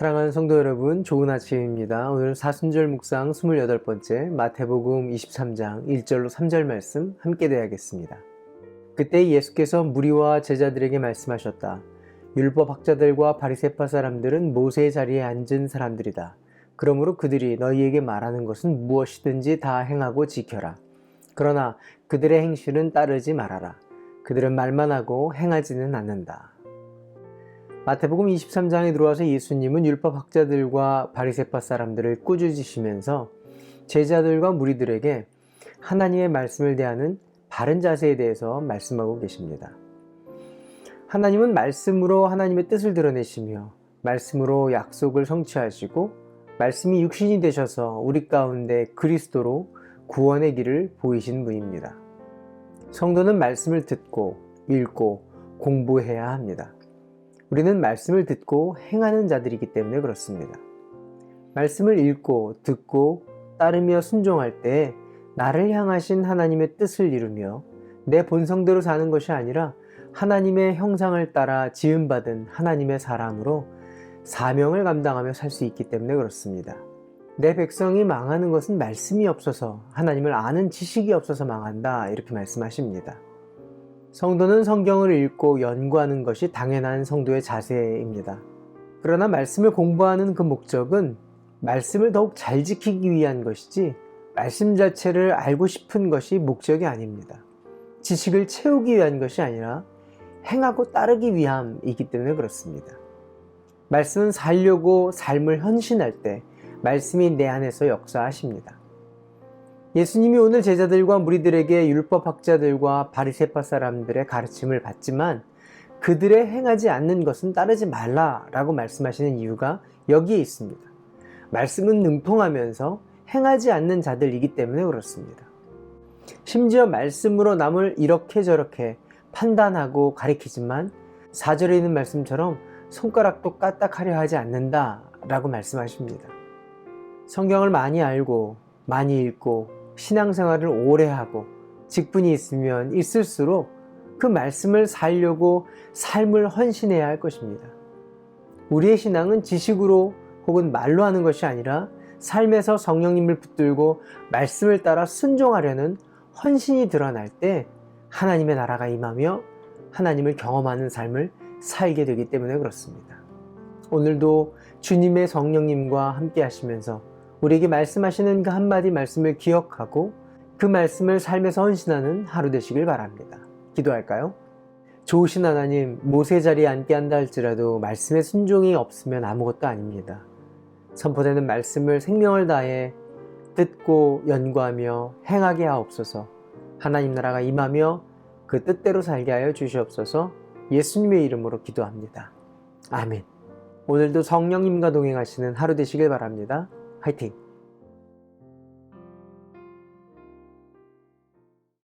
사랑하는 성도 여러분, 좋은 아침입니다. 오늘 사순절 묵상 28번째 마태복음 23장 1절로 3절 말씀 함께 대하겠습니다. 그때 예수께서 무리와 제자들에게 말씀하셨다. 율법 학자들과 바리새파 사람들은 모세의 자리에 앉은 사람들이다. 그러므로 그들이 너희에게 말하는 것은 무엇이든지 다 행하고 지켜라. 그러나 그들의 행실은 따르지 말아라. 그들은 말만 하고 행하지는 않는다. 마태복음 23장에 들어와서 예수님은 율법 학자들과 바리새파 사람들을 꾸짖으시면서 제자들과 무리들에게 하나님의 말씀을 대하는 바른 자세에 대해서 말씀하고 계십니다. 하나님은 말씀으로 하나님의 뜻을 드러내시며 말씀으로 약속을 성취하시고 말씀이 육신이 되셔서 우리 가운데 그리스도로 구원의 길을 보이신 분입니다. 성도는 말씀을 듣고 읽고 공부해야 합니다. 우리는 말씀을 듣고 행하는 자들이기 때문에 그렇습니다. 말씀을 읽고 듣고 따르며 순종할 때 나를 향하신 하나님의 뜻을 이루며 내 본성대로 사는 것이 아니라 하나님의 형상을 따라 지음받은 하나님의 사람으로 사명을 감당하며 살 수 있기 때문에 그렇습니다. 내 백성이 망하는 것은 말씀이 없어서 하나님을 아는 지식이 없어서 망한다 이렇게 말씀하십니다. 성도는 성경을 읽고 연구하는 것이 당연한 성도의 자세입니다. 그러나 말씀을 공부하는 그 목적은 말씀을 더욱 잘 지키기 위한 것이지 말씀 자체를 알고 싶은 것이 목적이 아닙니다. 지식을 채우기 위한 것이 아니라 행하고 따르기 위함이기 때문에 그렇습니다. 말씀은 살려고 삶을 헌신할 때 말씀이 내 안에서 역사하십니다. 예수님이 오늘 제자들과 무리들에게 율법 학자들과 바리새파 사람들의 가르침을 받지만 그들의 행하지 않는 것은 따르지 말라라고 말씀하시는 이유가 여기에 있습니다. 말씀은 능통하면서 행하지 않는 자들이기 때문에 그렇습니다. 심지어 말씀으로 남을 이렇게 저렇게 판단하고 가리키지만 사절에 있는 말씀처럼 손가락도 까딱하려 하지 않는다라고 말씀하십니다. 성경을 많이 알고 많이 읽고 신앙생활을 오래 하고 직분이 있으면 있을수록 그 말씀을 살려고 삶을 헌신해야 할 것입니다. 우리의 신앙은 지식으로 혹은 말로 하는 것이 아니라 삶에서 성령님을 붙들고 말씀을 따라 순종하려는 헌신이 드러날 때 하나님의 나라가 임하며 하나님을 경험하는 삶을 살게 되기 때문에 그렇습니다. 오늘도 주님의 성령님과 함께 하시면서 우리에게 말씀하시는 그 한마디 말씀을 기억하고 그 말씀을 삶에서 헌신하는 하루 되시길 바랍니다. 기도할까요? 좋으신 하나님, 모세 자리에 앉게 한다 할지라도 말씀의 순종이 없으면 아무것도 아닙니다. 선포되는 말씀을 생명을 다해 듣고 연구하며 행하게 하옵소서 하나님 나라가 임하며 그 뜻대로 살게 하여 주시옵소서 예수님의 이름으로 기도합니다. 아멘. 오늘도 성령님과 동행하시는 하루 되시길 바랍니다. 화이팅!